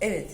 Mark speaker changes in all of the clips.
Speaker 1: Evet.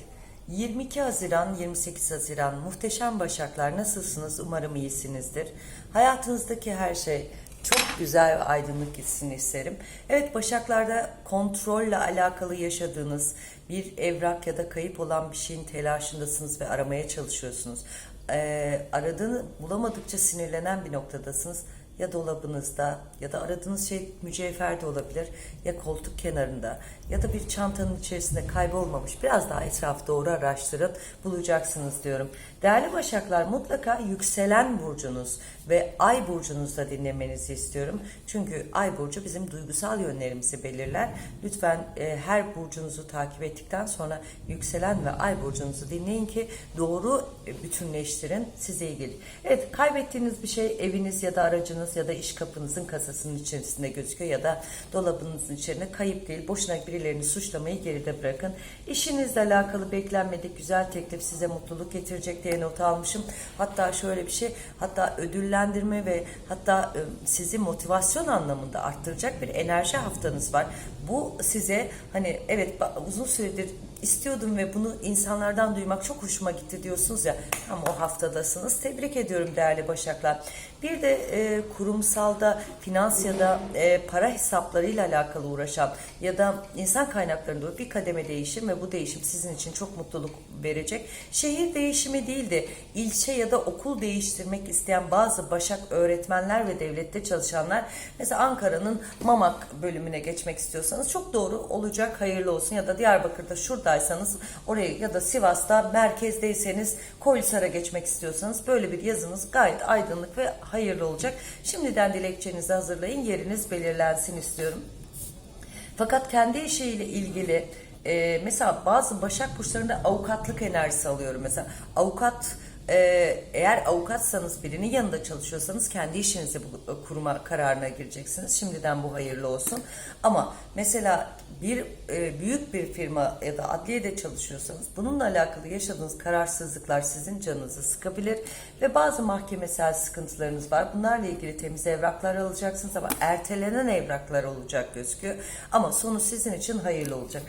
Speaker 1: 22 Haziran, 28 Haziran muhteşem Başaklar nasılsınız? Umarım iyisinizdir. Hayatınızdaki her şey çok güzel ve aydınlık gitsin isterim. Evet Başaklarda kontrolle alakalı yaşadığınız bir evrak ya da kayıp olan bir şeyin telaşındasınız ve aramaya çalışıyorsunuz. Ee, aradığını bulamadıkça sinirlenen bir noktadasınız ya dolabınızda ya da aradığınız şey mücevher de olabilir ya koltuk kenarında ya da bir çantanın içerisinde kaybolmamış biraz daha etraf doğru araştırın bulacaksınız diyorum. Değerli Başaklar mutlaka yükselen burcunuz ve ay burcunuzda dinlemenizi istiyorum. Çünkü ay burcu bizim duygusal yönlerimizi belirler. Lütfen e, her burcunuzu takip ettikten sonra yükselen ve ay burcunuzu dinleyin ki doğru e, bütünleştirin size iyi gelir. Evet kaybettiğiniz bir şey eviniz ya da aracınız ya da iş kapınızın kasasının içerisinde gözüküyor ya da dolabınızın içerisinde kayıp değil. Boşuna birilerini suçlamayı geride bırakın. İşinizle alakalı beklenmedik güzel teklif size mutluluk getirecek diye not almışım. Hatta şöyle bir şey hatta ödüllendirme ve hatta e, sizi motivasyon anlamında arttıracak bir enerji haftanız var. Bu size hani evet uzun süredir istiyordum ve bunu insanlardan duymak çok hoşuma gitti diyorsunuz ya ama o haftadasınız. Tebrik ediyorum değerli Başaklar. Bir de e, kurumsalda finans ya da e, para hesaplarıyla alakalı uğraşan ya da insan kaynaklarında bir kademe değişim ve bu değişim sizin için çok mutluluk verecek. Şehir değişimi değil de ilçe ya da okul değiştirmek isteyen bazı Başak öğretmenler ve devlette çalışanlar mesela Ankara'nın Mamak bölümüne geçmek istiyorsanız çok doğru olacak hayırlı olsun ya da Diyarbakır'da şuradaysanız oraya ya da Sivas'ta merkezdeyseniz Koylisar'a geçmek istiyorsanız böyle bir yazınız gayet aydınlık ve hayırlı olacak. Şimdiden dilekçenizi hazırlayın yeriniz belirlensin istiyorum. Fakat kendi işiyle ilgili e, mesela bazı Başak burçlarında avukatlık enerjisi alıyorum. Mesela avukat e, eğer avukatsanız birinin yanında çalışıyorsanız kendi işinizi bu- kurma kararına gireceksiniz. Şimdiden bu hayırlı olsun. Ama mesela bir e, büyük bir firma ya da adliyede çalışıyorsanız bununla alakalı yaşadığınız kararsızlıklar sizin canınızı sıkabilir ve bazı mahkemesel sıkıntılarınız var. Bunlarla ilgili temiz evraklar alacaksınız ama ertelenen evraklar olacak gözüküyor. Ama sonu sizin için hayırlı olacak.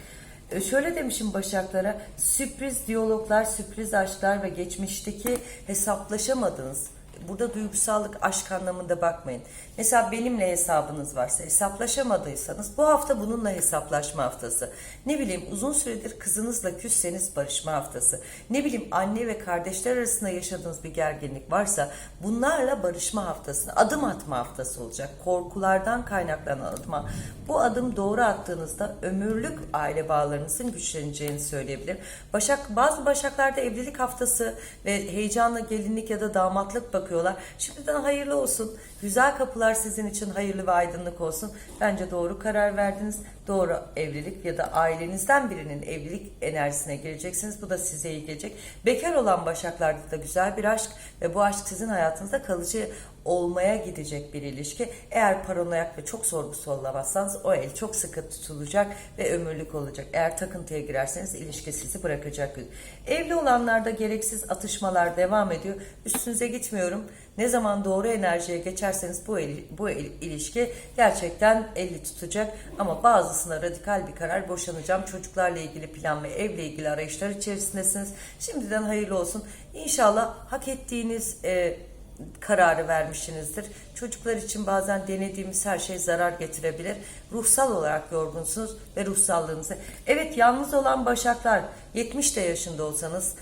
Speaker 1: E, Şöyle demişim Başaklara, sürpriz diyaloglar, sürpriz aşklar ve geçmişteki hesaplaşamadığınız, burada duygusallık, aşk anlamında bakmayın. Mesela benimle hesabınız varsa, hesaplaşamadıysanız bu hafta bununla hesaplaşma haftası. Ne bileyim uzun süredir kızınızla küsseniz barışma haftası. Ne bileyim anne ve kardeşler arasında yaşadığınız bir gerginlik varsa bunlarla barışma haftasına adım atma haftası olacak. Korkulardan kaynaklanan adıma. Bu adım doğru attığınızda ömürlük aile bağlarınızın güçleneceğini söyleyebilirim. Başak bazı başaklarda evlilik haftası ve heyecanla gelinlik ya da damatlık bakıyorlar. Şimdiden hayırlı olsun. Güzel kapılar sizin için hayırlı ve aydınlık olsun. Bence doğru karar verdiniz. Doğru evlilik ya da ailenizden birinin evlilik enerjisine gireceksiniz. Bu da size iyi gelecek. Bekar olan başaklarda da güzel bir aşk ve bu aşk sizin hayatınızda kalıcı olmaya gidecek bir ilişki. Eğer paranoyak ve çok sorgusu olamazsanız o el çok sıkı tutulacak ve ömürlük olacak. Eğer takıntıya girerseniz ilişki sizi bırakacak. Evli olanlarda gereksiz atışmalar devam ediyor. Üstünüze gitmiyorum. Ne zaman doğru enerjiye geçerseniz bu el, bu ilişki gerçekten eli tutacak. Ama bazısına radikal bir karar boşanacağım. Çocuklarla ilgili plan ve evle ilgili arayışlar içerisindesiniz. Şimdiden hayırlı olsun. İnşallah hak ettiğiniz e, kararı vermişsinizdir. Çocuklar için bazen denediğimiz her şey zarar getirebilir. Ruhsal olarak yorgunsunuz ve ruhsallığınızı. Evet yalnız olan başaklar 70 de yaşında olsanız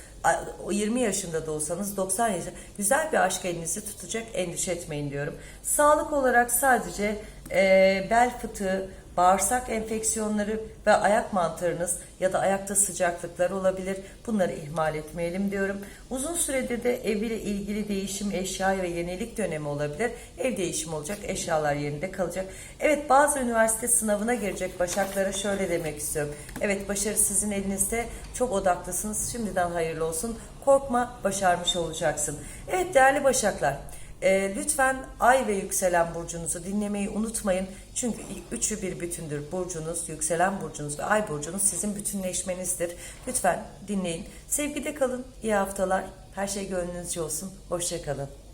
Speaker 1: 20 yaşında da olsanız 90 yaşında güzel bir aşk elinizi tutacak endişe etmeyin diyorum. Sağlık olarak sadece e, bel fıtığı, bağırsak enfeksiyonları ve ayak mantarınız ya da ayakta sıcaklıklar olabilir. Bunları ihmal etmeyelim diyorum. Uzun süredir de eviyle ilgili değişim, eşya ve yenilik dönemi olabilir. Ev değişimi olacak, eşyalar yerinde kalacak. Evet bazı üniversite sınavına girecek başaklara şöyle demek istiyorum. Evet başarı sizin elinizde. Çok odaklısınız. Şimdiden hayırlı olsun. Korkma, başarmış olacaksın. Evet değerli başaklar. E, lütfen ay ve yükselen burcunuzu dinlemeyi unutmayın. Çünkü üçü bir bütündür. Burcunuz, yükselen burcunuz ve ay burcunuz sizin bütünleşmenizdir. Lütfen dinleyin. Sevgide kalın. İyi haftalar. Her şey gönlünüzce olsun. Hoşçakalın.